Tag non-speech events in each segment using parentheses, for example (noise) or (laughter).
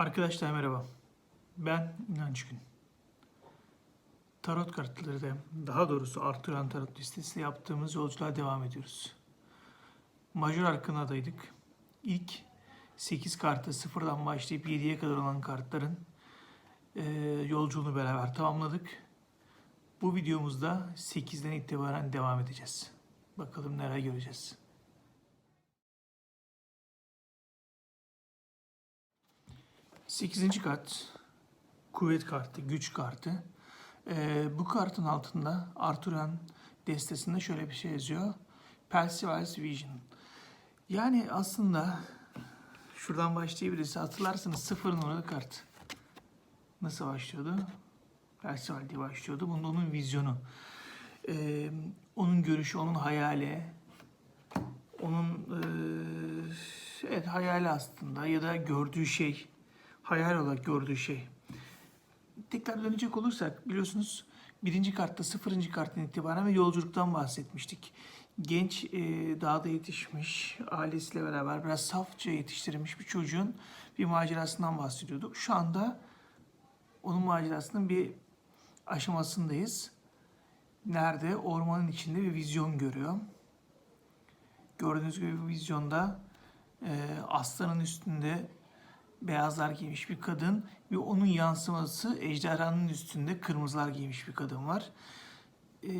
Arkadaşlar merhaba. Ben İnanç Gün. Tarot kartları da daha doğrusu Arturan Tarot listesi yaptığımız yolculuğa devam ediyoruz. Major Arkana'daydık. İlk 8 kartı sıfırdan başlayıp 7'ye kadar olan kartların eee, yolculuğunu beraber tamamladık. Bu videomuzda 8'den itibaren devam edeceğiz. Bakalım neler göreceğiz. Sekizinci kart kuvvet kartı, güç kartı. Ee, bu kartın altında Arturan destesinde şöyle bir şey yazıyor. Perseverance Vision. Yani aslında şuradan başlayabiliriz. Hatırlarsınız sıfır numaralı kart. Nasıl başlıyordu? Perseval diye başlıyordu. Bunda onun vizyonu. Ee, onun görüşü, onun hayali, onun eee, evet hayali aslında ya da gördüğü şey, hayal olarak gördüğü şey. Tekrar dönecek olursak biliyorsunuz birinci kartta sıfırıncı karttan itibaren ve yolculuktan bahsetmiştik. Genç eee, dağda yetişmiş, ailesiyle beraber biraz safça yetiştirilmiş bir çocuğun bir macerasından bahsediyorduk. Şu anda onun macerasının bir aşamasındayız. Nerede? Ormanın içinde bir vizyon görüyor. Gördüğünüz gibi bu vizyonda e, aslanın üstünde beyazlar giymiş bir kadın ve onun yansıması ejderhanın üstünde kırmızılar giymiş bir kadın var. E,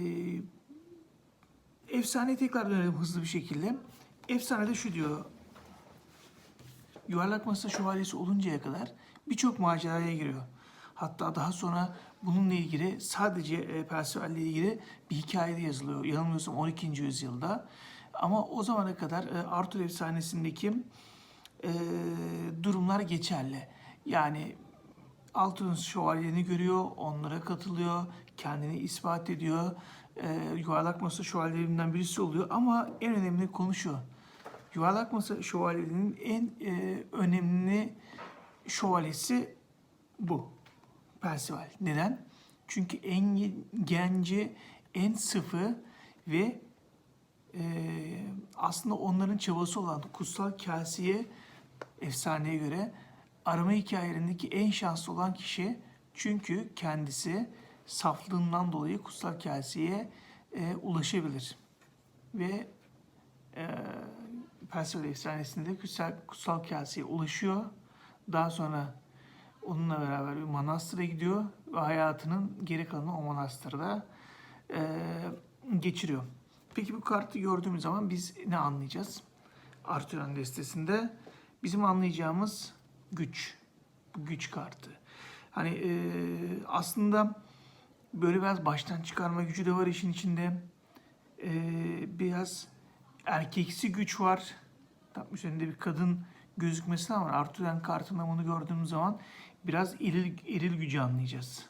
efsaneye tekrar dönelim hızlı bir şekilde. Efsanede şu diyor. Yuvarlak masa şövalyesi oluncaya kadar birçok maceraya giriyor. Hatta daha sonra bununla ilgili sadece e, Percival ile ilgili bir hikaye de yazılıyor. Yanılmıyorsam 12. yüzyılda. Ama o zamana kadar e, Arthur efsanesindeki e, durumlar geçerli. Yani Altın Şövalyeni görüyor, onlara katılıyor, kendini ispat ediyor. E, yuvarlak masa şövalyelerinden birisi oluyor ama en önemli konu şu. Yuvarlak masa şövalyelerinin en e, önemli şövalyesi bu. Percival. Neden? Çünkü en genci, en sıfı ve e, aslında onların çabası olan kutsal kaseye efsaneye göre arama hikayelerindeki en şanslı olan kişi çünkü kendisi saflığından dolayı kutsal kaseye e, ulaşabilir. Ve e, Persephone efsanesinde kutsal, kutsal kaseye ulaşıyor. Daha sonra onunla beraber bir manastıra gidiyor ve hayatının geri kalanını o manastırda e, geçiriyor. Peki bu kartı gördüğümüz zaman biz ne anlayacağız? Arthur'un destesinde bizim anlayacağımız güç. Bu güç kartı. Hani e, aslında böyle biraz baştan çıkarma gücü de var işin içinde. E, biraz erkeksi güç var. Tam üzerinde bir kadın gözükmesi ama Arthur'un kartında bunu gördüğümüz zaman biraz eril, eril gücü anlayacağız.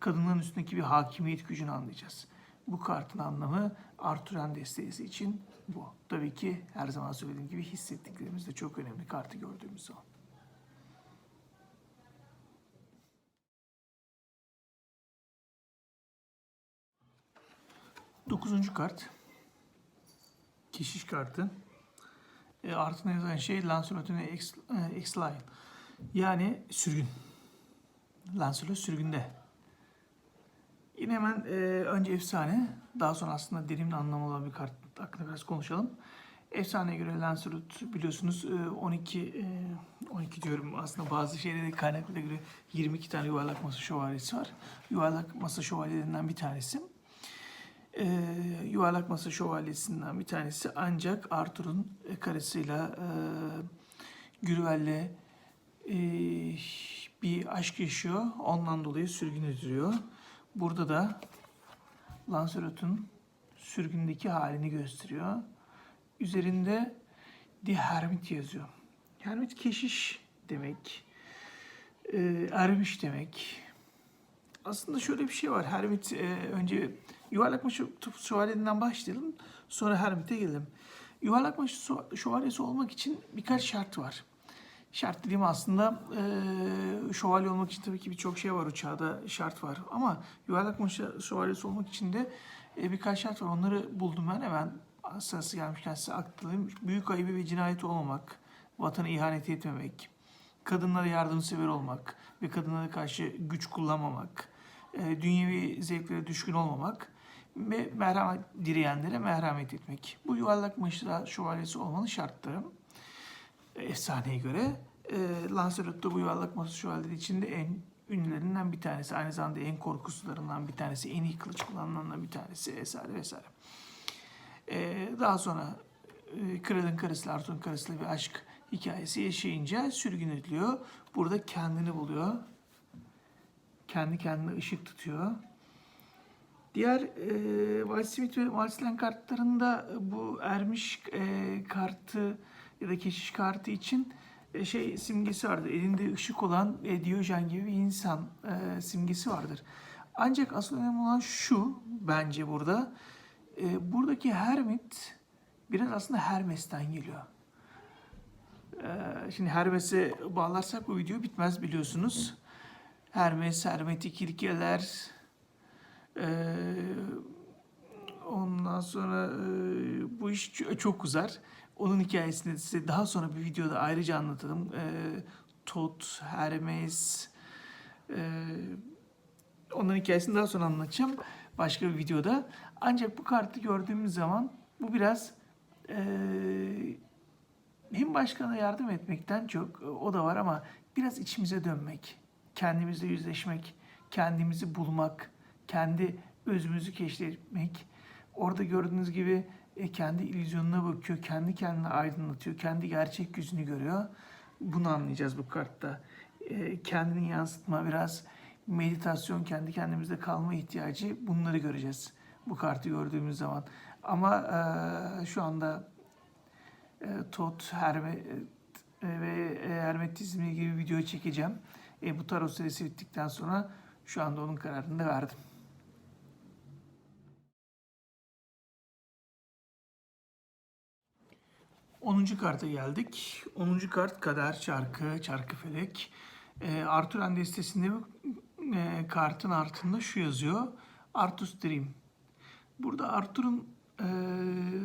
Kadınların üstündeki bir hakimiyet gücünü anlayacağız. Bu kartın anlamı Arthur'un desteği için bu. Tabii ki her zaman söylediğim gibi hissettiklerimiz de çok önemli kartı gördüğümüz zaman. Dokuzuncu kart. Keşiş kartı. E, altına yazan şey Lancelot'un ex, e, Exile. Yani sürgün. Lancelot sürgünde. Yine hemen e, önce efsane, daha sonra aslında derin anlamı olan bir kart hakkında biraz konuşalım. Efsaneye göre Lancelot biliyorsunuz e, 12, e, 12 diyorum aslında bazı şeylere kaynaklara göre 22 tane yuvarlak masa şövalyesi var. Yuvarlak masa şövalyelerinden bir tanesi. E, yuvarlak masa şövalyesinden bir tanesi ancak Arthur'un e, karısıyla e, Gürvel'le e, bir aşk yaşıyor. Ondan dolayı sürgün ediliyor. Burada da Lancelot'un sürgündeki halini gösteriyor. Üzerinde The Hermit yazıyor. Hermit keşiş demek. E, ermiş demek. Aslında şöyle bir şey var. Hermit e, önce yuvarlak maçı şövalyesinden başlayalım. Sonra Hermit'e gelelim. Yuvarlak maçı şövalyesi olmak için birkaç şart var. Şart dediğim aslında e, şövalye olmak için tabii ki birçok şey var o çağda şart var. Ama yuvarlak maçı şövalyesi olmak için de e, birkaç şart var. Onları buldum ben hemen sırası gelmişken size aktarayım. Büyük ayıbı ve cinayet olmamak, vatana ihanet etmemek, kadınlara yardımsever olmak ve kadınlara karşı güç kullanmamak, e, dünyevi zevklere düşkün olmamak ve merhamet dileyenlere merhamet etmek. Bu yuvarlak mıçra şövalyesi olmanın şartları. Efsaneye göre e, Lancelot da bu yuvarlak masa şövalyeleri içinde en ünlülerinden bir tanesi. Aynı zamanda en korkusuzlarından bir tanesi, en iyi kılıç kullananlarından bir tanesi vesaire vesaire. E, daha sonra e, kralın karısıyla Arthur'un karısıyla bir aşk hikayesi yaşayınca sürgün ediliyor. Burada kendini buluyor. Kendi kendine ışık tutuyor. Diğer e, Walt Smith ve Marsden kartlarında bu ermiş e, kartı ya da keşiş kartı için şey simgesi vardır. Elinde ışık olan e, Diyojen gibi bir insan e, simgesi vardır. Ancak asıl önemli olan şu bence burada. E, buradaki Hermit biraz aslında Hermes'ten geliyor. E, şimdi Hermes'e bağlarsak bu video bitmez biliyorsunuz. Hermes, hermetik ilkeler, ee, ondan sonra e, bu iş çok uzar. Onun hikayesini size daha sonra bir videoda ayrıca anlatırım. Ee, Tot, Hermes, e, onların hikayesini daha sonra anlatacağım başka bir videoda. Ancak bu kartı gördüğümüz zaman bu biraz e, hem başkana yardım etmekten çok o da var ama biraz içimize dönmek, kendimizle yüzleşmek, kendimizi bulmak, kendi özümüzü keşfetmek. Orada gördüğünüz gibi e, kendi illüzyonuna bakıyor, kendi kendine aydınlatıyor, kendi gerçek yüzünü görüyor. Bunu anlayacağız bu kartta. E, kendini yansıtma, biraz meditasyon, kendi kendimizde kalma ihtiyacı bunları göreceğiz bu kartı gördüğümüz zaman. Ama e, şu anda Tot, Herme ve Hermetizmle ilgili bir video çekeceğim. E, bu tarot serisi bittikten sonra şu anda onun kararını da verdim. 10. karta geldik. 10. kart kader çarkı, çarkı felek. E, Arthur destesinde e, kartın altında şu yazıyor. Arthur's Dream. Burada Arthur'un e,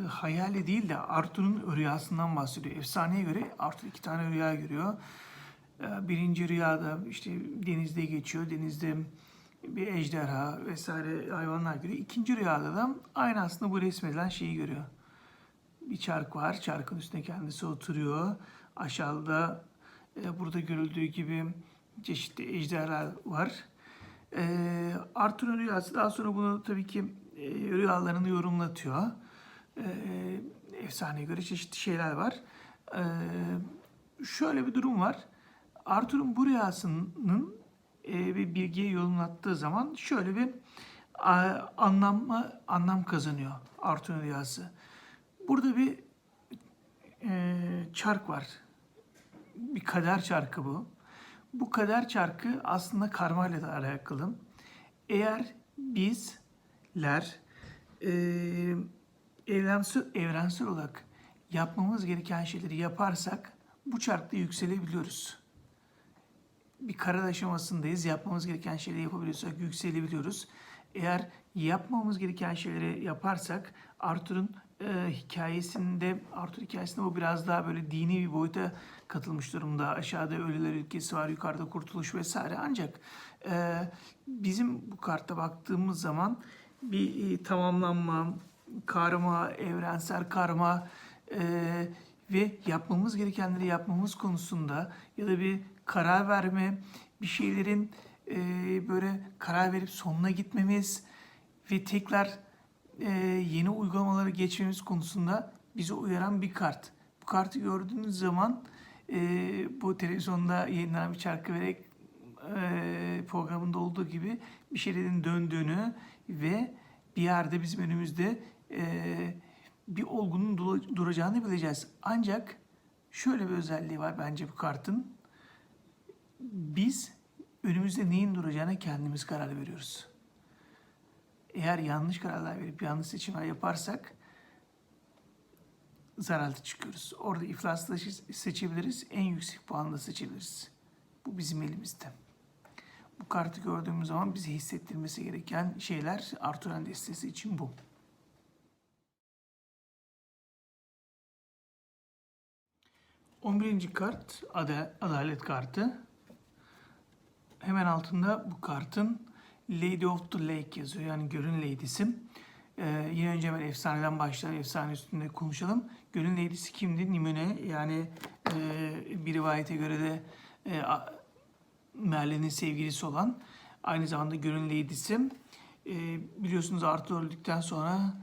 hayali değil de Arthur'un rüyasından bahsediyor. Efsaneye göre Arthur iki tane rüya görüyor. E, birinci rüyada işte denizde geçiyor. Denizde bir ejderha vesaire hayvanlar görüyor. İkinci rüyada da aynı aslında bu resmedilen şeyi görüyor bir çark var. Çarkın üstüne kendisi oturuyor. Aşağıda e, burada görüldüğü gibi çeşitli ejderhalar var. E, Arthur'un rüyası daha sonra bunu tabii ki e, rüyalarını yorumlatıyor. E, efsaneye göre çeşitli şeyler var. E, şöyle bir durum var. Arthur'un bu rüyasının e, bir bilgiye yorumlattığı zaman şöyle bir a, anlam anlam kazanıyor Arthur'un rüyası. Burada bir e, çark var. Bir kader çarkı bu. Bu kader çarkı aslında karma ile de alakalı. Eğer bizler e, evrensel, evrensel olarak yapmamız gereken şeyleri yaparsak bu çarkta yükselebiliyoruz. Bir karar aşamasındayız. Yapmamız gereken şeyleri yapabiliyorsak yükselebiliyoruz. Eğer yapmamamız gereken şeyleri yaparsak Arthur'un e, hikayesinde, Arthur hikayesinde bu biraz daha böyle dini bir boyuta katılmış durumda. Aşağıda ölüler ülkesi var, yukarıda kurtuluş vesaire. Ancak e, bizim bu karta baktığımız zaman bir e, tamamlanma, karma, evrensel karma e, ve yapmamız gerekenleri yapmamız konusunda ya da bir karar verme, bir şeylerin e, böyle karar verip sonuna gitmemiz ve tekrar e, yeni uygulamaları geçmemiz konusunda bizi uyaran bir kart. Bu kartı gördüğünüz zaman e, bu televizyonda yayınlanan bir çarkı vererek e, programında olduğu gibi bir şeylerin döndüğünü ve bir yerde bizim önümüzde e, bir olgunun duracağını bileceğiz. Ancak şöyle bir özelliği var bence bu kartın. Biz önümüzde neyin duracağına kendimiz karar veriyoruz. Eğer yanlış kararlar verip yanlış seçimler yaparsak zararlı çıkıyoruz. Orada iflasla seçebiliriz, en yüksek puanla seçebiliriz. Bu bizim elimizde. Bu kartı gördüğümüz zaman bize hissettirmesi gereken şeyler Arturan destesi için bu. 11. kart ada- adalet kartı. Hemen altında bu kartın Lady of the Lake yazıyor. Yani Gölün Lady'si. Ee, yine önce hemen efsaneden başlayalım. Efsane üstünde konuşalım. Gölün Lady'si kimdi? Nimone. Yani e, bir rivayete göre de e, Merlin'in sevgilisi olan aynı zamanda Gölün Lady'si. E, biliyorsunuz Arthur öldükten sonra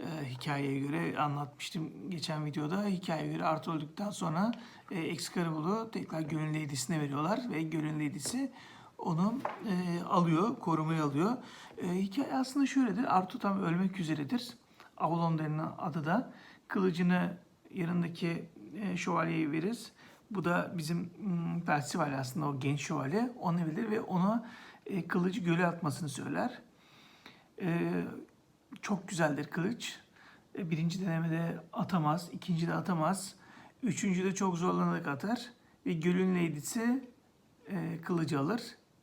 e, hikayeye göre anlatmıştım geçen videoda. Hikayeye göre Arthur öldükten sonra e, Excalibur'u tekrar Gölün Lady'sine veriyorlar ve Gölün Lady'si onu e, alıyor, korumaya alıyor. E, hikaye aslında şöyledir. Arthur tam ölmek üzeredir. Avalon denilen adı da. Kılıcını yanındaki e, şövalyeye verir. Bu da bizim mm, Percival aslında o genç şövalye. Onu verir ve ona e, kılıcı göle atmasını söyler. E, çok güzeldir kılıç. E, Birinci denemede atamaz, ikinci de atamaz. Üçüncü de çok zorlanarak atar. Ve gölün leydisi e, kılıcı alır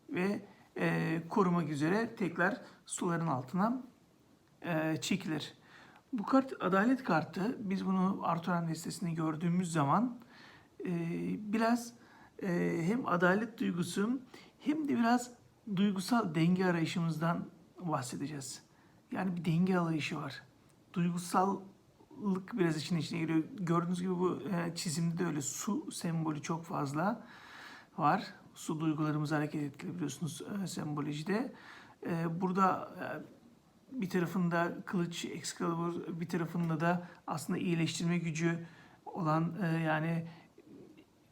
ve e, korumak üzere tekrar suların altına e, çekilir. Bu kart adalet kartı. Biz bunu Arturan destesinde gördüğümüz zaman e, biraz e, hem adalet duygusu hem de biraz duygusal denge arayışımızdan bahsedeceğiz. Yani bir denge arayışı var. Duygusallık biraz için içine giriyor. Gördüğünüz gibi bu e, çizimde de öyle su sembolü çok fazla var. Su duygularımızı hareket ettirebiliyorsunuz e, sembolojide. E, burada e, bir tarafında kılıç Excalibur, bir tarafında da aslında iyileştirme gücü olan e, yani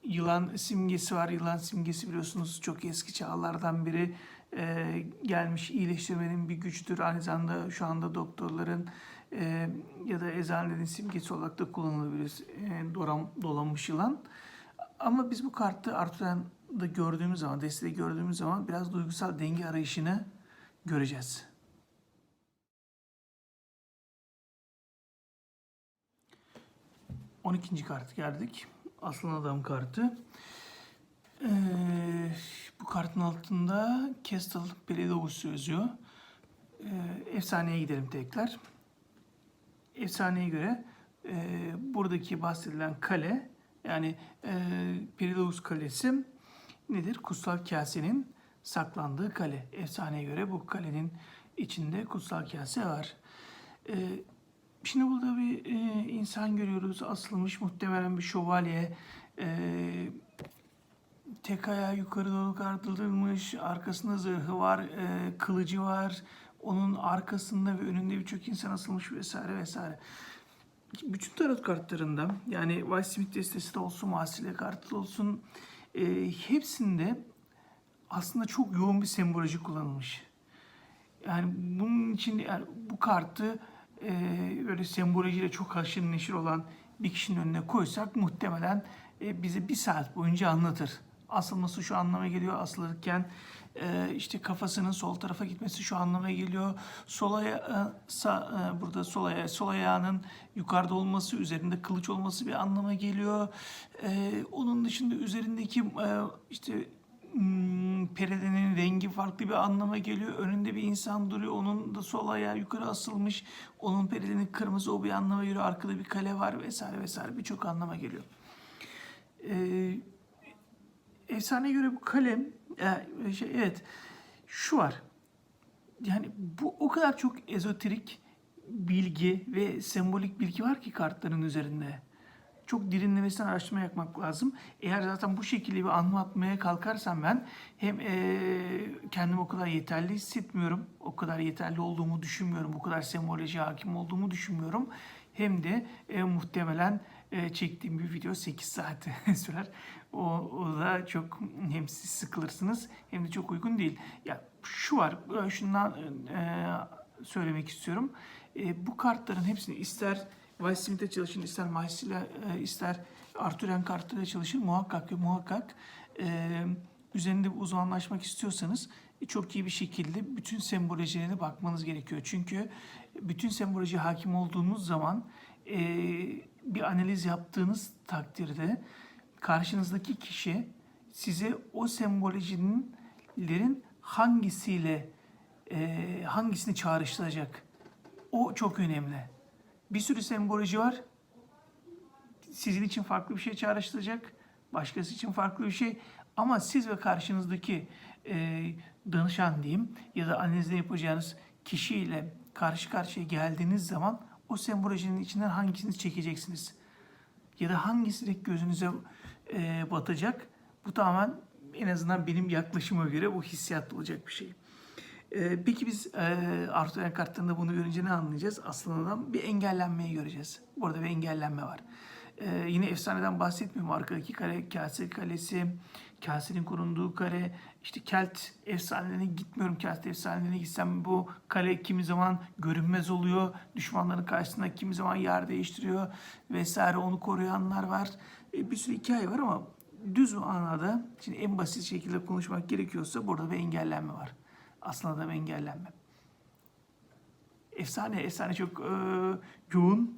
yılan simgesi var. Yılan simgesi biliyorsunuz çok eski çağlardan beri e, gelmiş iyileştirmenin bir gücüdür. Aynı zamanda şu anda doktorların e, ya da eczanelerin simgesi olarak da kullanılabilir. E, dolanmış yılan. Ama biz bu kartı Arturan'da gördüğümüz zaman, desteği gördüğümüz zaman biraz duygusal denge arayışını göreceğiz. On ikinci kart geldik. Aslan Adam kartı. Ee, bu kartın altında Castle Beledovus yazıyor. Ee, efsaneye gidelim tekrar. Efsaneye göre e, buradaki bahsedilen kale yani e, Perilous Kalesi nedir? Kutsal kasenin saklandığı kale. Efsaneye göre bu kalenin içinde kutsal kase var. E, şimdi burada bir e, insan görüyoruz. Asılmış muhtemelen bir şövalye. E, tek ayağı yukarı doğru kaldırılmış. Arkasında zırhı var, e, kılıcı var. Onun arkasında ve önünde birçok insan asılmış vesaire vesaire bütün tarot kartlarında yani White Smith destesi de olsun, Masile kartı olsun e, hepsinde aslında çok yoğun bir semboloji kullanılmış. Yani bunun için yani bu kartı e, böyle sembolojiyle çok haşır neşir olan bir kişinin önüne koysak muhtemelen e, bize bir saat boyunca anlatır. Asılması şu anlama geliyor, asılırken e, işte kafasının sol tarafa gitmesi şu anlama geliyor. Sol aya, e, e, burada sol, aya, sol ayağının yukarıda olması, üzerinde kılıç olması bir anlama geliyor. E, onun dışında üzerindeki e, işte hmm, perdenin rengi farklı bir anlama geliyor. Önünde bir insan duruyor. Onun da sol ayağı yukarı asılmış. Onun perdenin kırmızı o bir anlama geliyor. Arkada bir kale var vesaire vesaire birçok anlama geliyor. Eee efsaneye göre bu kalem e, şey, evet şu var. Yani bu o kadar çok ezoterik bilgi ve sembolik bilgi var ki kartların üzerinde. Çok derinlemesine araştırma yapmak lazım. Eğer zaten bu şekilde bir anlatmaya kalkarsam ben hem e, kendimi o kadar yeterli hissetmiyorum. O kadar yeterli olduğumu düşünmüyorum. O kadar semboloji hakim olduğumu düşünmüyorum. Hem de e, muhtemelen e, çektiğim bir video 8 saat (laughs) sürer. O, o da çok hem siz sıkılırsınız hem de çok uygun değil. Ya şu var, e, şundan e, söylemek istiyorum. E, bu kartların hepsini ister Vice Smith'e çalışın, ister Mais'le, e, ister Arthurian kartlarıyla çalışın. Muhakkak ve muhakkak e, üzerinde uzmanlaşmak istiyorsanız e, çok iyi bir şekilde bütün sembolojilerine bakmanız gerekiyor. Çünkü bütün semboloji hakim olduğunuz zaman e, bir analiz yaptığınız takdirde karşınızdaki kişi size o sembolojinin hangisiyle e, hangisini çağrıştıracak? O çok önemli. Bir sürü semboloji var. sizin için farklı bir şey çağrıştıracak, başkası için farklı bir şey. Ama siz ve karşınızdaki e, danışan diyeyim ya da analizde yapacağınız kişiyle karşı karşıya geldiğiniz zaman o sembolojinin içinden hangisini çekeceksiniz? Ya da hangisi direkt gözünüze e, batacak? Bu tamamen en azından benim yaklaşıma göre bu hissiyat olacak bir şey. Ee, peki biz e, Arthur Ellen kartlarında bunu görünce ne anlayacağız? Aslında bir engellenmeyi göreceğiz. Burada bir engellenme var. Ee, yine efsaneden bahsetmiyorum. Arkadaki kare, Kase Kalesi, Kase'nin korunduğu kare, işte Kelt efsanelerine gitmiyorum. Kelt efsanelerine gitsem bu kale kimi zaman görünmez oluyor. Düşmanların karşısında kimi zaman yer değiştiriyor vesaire. Onu koruyanlar var. Ee, bir sürü hikaye var ama düz manada, şimdi en basit şekilde konuşmak gerekiyorsa burada bir engellenme var aslında da bir engellenme. Efsane, efsane çok e, yoğun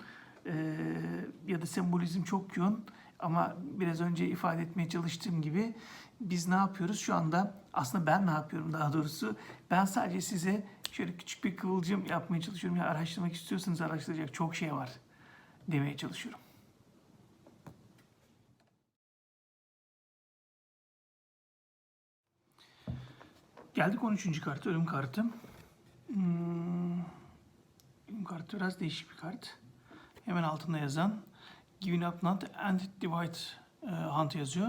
ya da sembolizm çok yoğun ama biraz önce ifade etmeye çalıştığım gibi biz ne yapıyoruz şu anda? Aslında ben ne yapıyorum daha doğrusu? Ben sadece size şöyle küçük bir kıvılcım yapmaya çalışıyorum. Ya araştırmak istiyorsanız araştıracak çok şey var demeye çalışıyorum. Geldik 13. kartı, ölüm kartı. Hmm, ölüm kartı biraz değişik bir kart. Hemen altında yazan Giving Up Not and Divide e, Hunt yazıyor.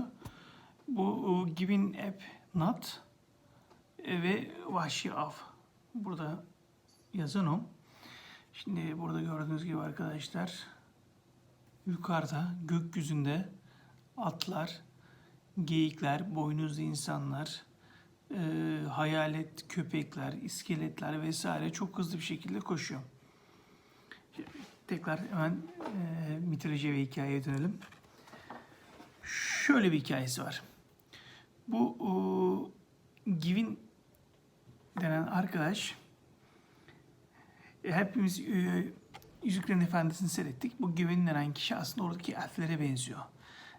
Bu e, Giving Up Not e, ve Vahşi Av. Burada yazan o. Şimdi burada gördüğünüz gibi arkadaşlar yukarıda gökyüzünde atlar, geyikler, boynuzlu insanlar, e, hayalet köpekler, iskeletler vesaire çok hızlı bir şekilde koşuyor. Tekrar hemen e, mitoloji ve hikayeye dönelim. Şöyle bir hikayesi var. Bu o, Givin denen arkadaş e, hepimiz e, Yüzüklerin Efendisi'ni seyrettik. Bu Givin denen kişi aslında oradaki elflere benziyor.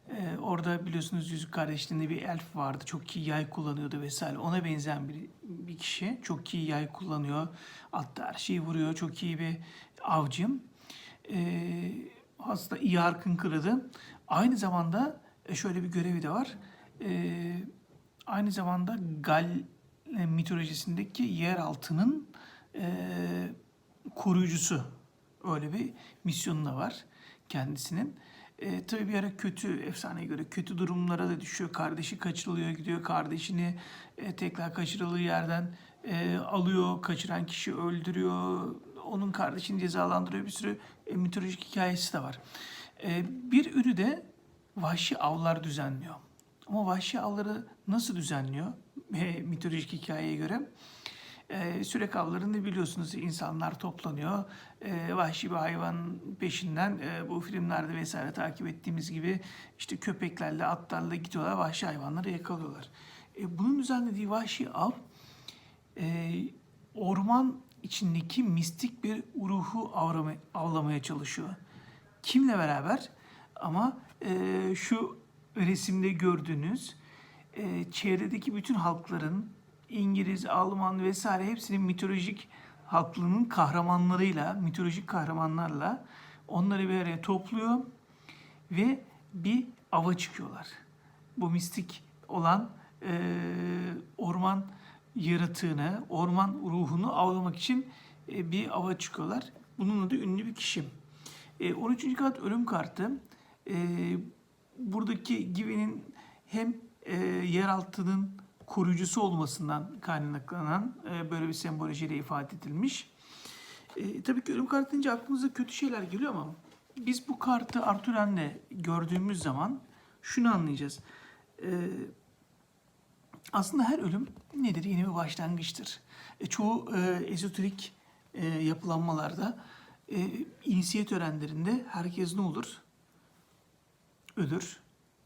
Ee, orada biliyorsunuz Yüzük Kardeşliği'nde bir elf vardı. Çok iyi yay kullanıyordu vesaire. Ona benzeyen bir, bir kişi. Çok iyi yay kullanıyor. Hatta her şeyi vuruyor. Çok iyi bir avcım. Ee, aslında iyi arkın kırıdı. Aynı zamanda e, şöyle bir görevi de var. Ee, aynı zamanda Gal e, mitolojisindeki yer altının e, koruyucusu. Öyle bir misyonu da var kendisinin. E, tabii bir ara kötü, efsaneye göre kötü durumlara da düşüyor. Kardeşi kaçırılıyor, gidiyor kardeşini e, tekrar kaçırıldığı yerden e, alıyor, kaçıran kişi öldürüyor. Onun kardeşini cezalandırıyor. Bir sürü e, mitolojik hikayesi de var. E, bir ürü de vahşi avlar düzenliyor. Ama vahşi avları nasıl düzenliyor? E, mitolojik hikayeye göre. E, sürek avlarını biliyorsunuz insanlar toplanıyor. E, vahşi bir hayvan peşinden e, bu filmlerde vesaire takip ettiğimiz gibi işte köpeklerle atlarla gidiyorlar vahşi hayvanları yakalıyorlar. E, bunun düzenlediği vahşi av e, orman içindeki mistik bir ruhu avlamaya çalışıyor. Kimle beraber? Ama e, şu resimde gördüğünüz e, çevredeki bütün halkların İngiliz, Alman vesaire hepsinin mitolojik halklığının kahramanlarıyla, mitolojik kahramanlarla onları bir araya topluyor ve bir ava çıkıyorlar. Bu mistik olan e, orman yaratığını, orman ruhunu avlamak için e, bir ava çıkıyorlar. Bunun adı ünlü bir kişi. E, 13. kart ölüm kartı. E, buradaki Give'nin hem e, yeraltının koruyucusu olmasından kaynaklanan e, böyle bir sembolojiyle ifade edilmiş. E, tabii ki ölüm kartı deyince aklımıza kötü şeyler geliyor ama biz bu kartı Arturen'le gördüğümüz zaman şunu anlayacağız. E, aslında her ölüm nedir? Yeni bir başlangıçtır. E, çoğu e, ezoterik e, yapılanmalarda, e, inisiye törenlerinde herkes ne olur? Ölür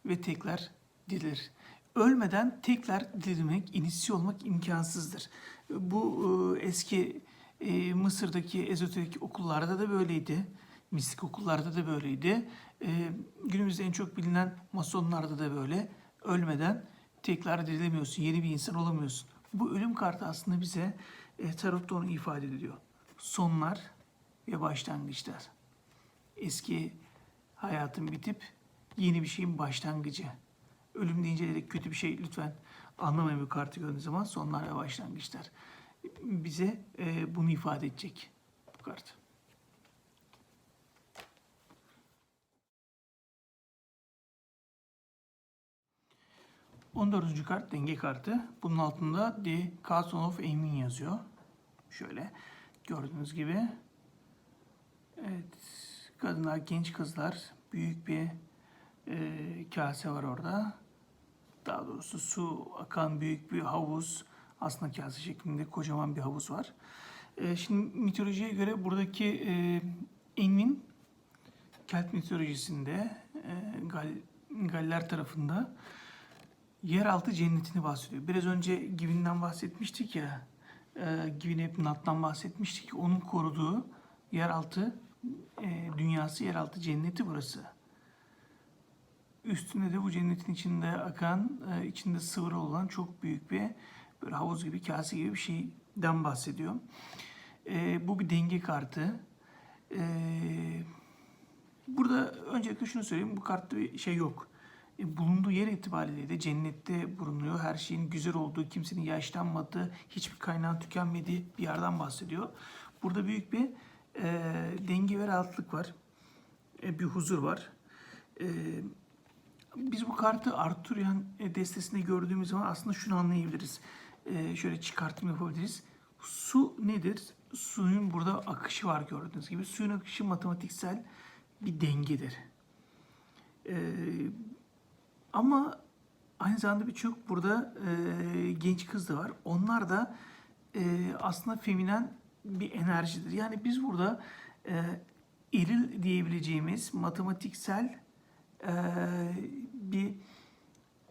ve tekrar dirilir ölmeden tekrar dirilmek, inisiye olmak imkansızdır. Bu e, eski e, Mısır'daki ezoterik okullarda da böyleydi. Mistik okullarda da böyleydi. E, günümüzde en çok bilinen masonlarda da böyle. Ölmeden tekrar dirilemiyorsun, yeni bir insan olamıyorsun. Bu ölüm kartı aslında bize tarotta onu ifade ediyor. Sonlar ve başlangıçlar. Eski hayatın bitip yeni bir şeyin başlangıcı. Ölüm deyince de kötü bir şey lütfen anlamayın bu kartı gördüğünüz zaman sonlar ve başlangıçlar. Bize e, bunu ifade edecek bu kart. On dördüncü kart denge kartı. Bunun altında The Castle of Amin yazıyor. Şöyle gördüğünüz gibi. Evet, kadınlar, genç kızlar, büyük bir e, kase var orada. Daha doğrusu su akan büyük bir havuz. Aslında kase şeklinde kocaman bir havuz var. E, şimdi mitolojiye göre buradaki e, Enlil, Kelt mitolojisinde e, Gal, Galler tarafında yeraltı cennetini bahsediyor. Biraz önce Givin'den bahsetmiştik ya. E, Givin hep Nat'tan bahsetmiştik. Onun koruduğu yeraltı e, dünyası, yeraltı cenneti burası. Üstünde de bu cennetin içinde akan, e, içinde sıvırı olan çok büyük bir böyle havuz gibi, kase gibi bir şeyden bahsediyor. E, bu bir denge kartı. E, burada öncelikle şunu söyleyeyim, bu kartta bir şey yok. E, bulunduğu yer itibariyle de cennette bulunuyor. Her şeyin güzel olduğu, kimsenin yaşlanmadığı, hiçbir kaynağın tükenmediği bir yerden bahsediyor. Burada büyük bir e, denge ve rahatlık var. E, bir huzur var. E, biz bu kartı Arthurian destesinde gördüğümüz zaman aslında şunu anlayabiliriz. E, şöyle çıkartım yapabiliriz. Su nedir? Suyun burada akışı var gördüğünüz gibi. Suyun akışı matematiksel bir dengedir. E, ama aynı zamanda birçok burada e, genç kız da var. Onlar da e, aslında feminen bir enerjidir. Yani biz burada e, eril diyebileceğimiz matematiksel e, bir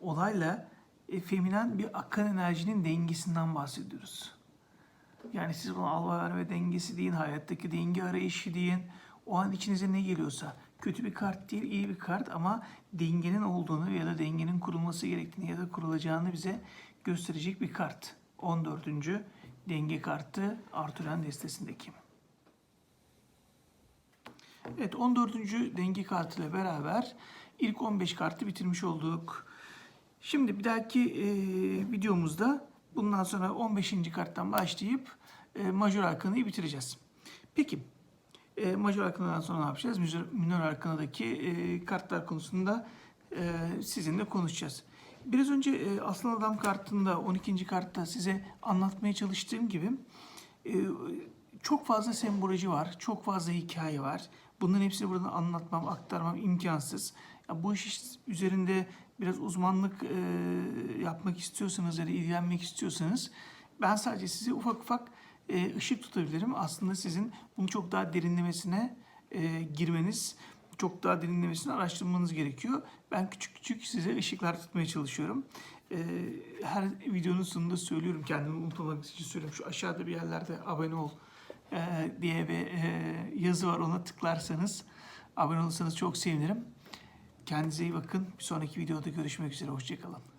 olayla e, feminen bir akan enerjinin dengesinden bahsediyoruz. Yani siz buna al verme dengesi deyin, hayattaki denge arayışı deyin. O an içinize ne geliyorsa. Kötü bir kart değil, iyi bir kart ama dengenin olduğunu ya da dengenin kurulması gerektiğini ya da kurulacağını bize gösterecek bir kart. 14. denge kartı Arthurian destesindeki. Evet 14. denge kartı ile beraber ilk 15 kartı bitirmiş olduk. Şimdi bir dahaki e, videomuzda bundan sonra 15. karttan başlayıp e, majör arkanayı bitireceğiz. Peki e, majör arkanadan sonra ne yapacağız? Minör, minör arkanadaki e, kartlar konusunda e, sizinle konuşacağız. Biraz önce e, Aslan Adam kartında 12. kartta size anlatmaya çalıştığım gibi e, çok fazla semboloji var, çok fazla hikaye var. Bunların hepsini burada anlatmam, aktarmam imkansız. Ya bu iş üzerinde biraz uzmanlık e, yapmak istiyorsanız ya ilgilenmek istiyorsanız ben sadece size ufak ufak e, ışık tutabilirim. Aslında sizin bunu çok daha derinlemesine e, girmeniz, çok daha derinlemesine araştırmanız gerekiyor. Ben küçük küçük size ışıklar tutmaya çalışıyorum. E, her videonun sonunda söylüyorum kendimi unutmamak için söylüyorum. Şu aşağıda bir yerlerde abone ol e, diye bir e, yazı var. Ona tıklarsanız abone olursanız çok sevinirim. Kendinize iyi bakın. Bir sonraki videoda görüşmek üzere. Hoşçakalın.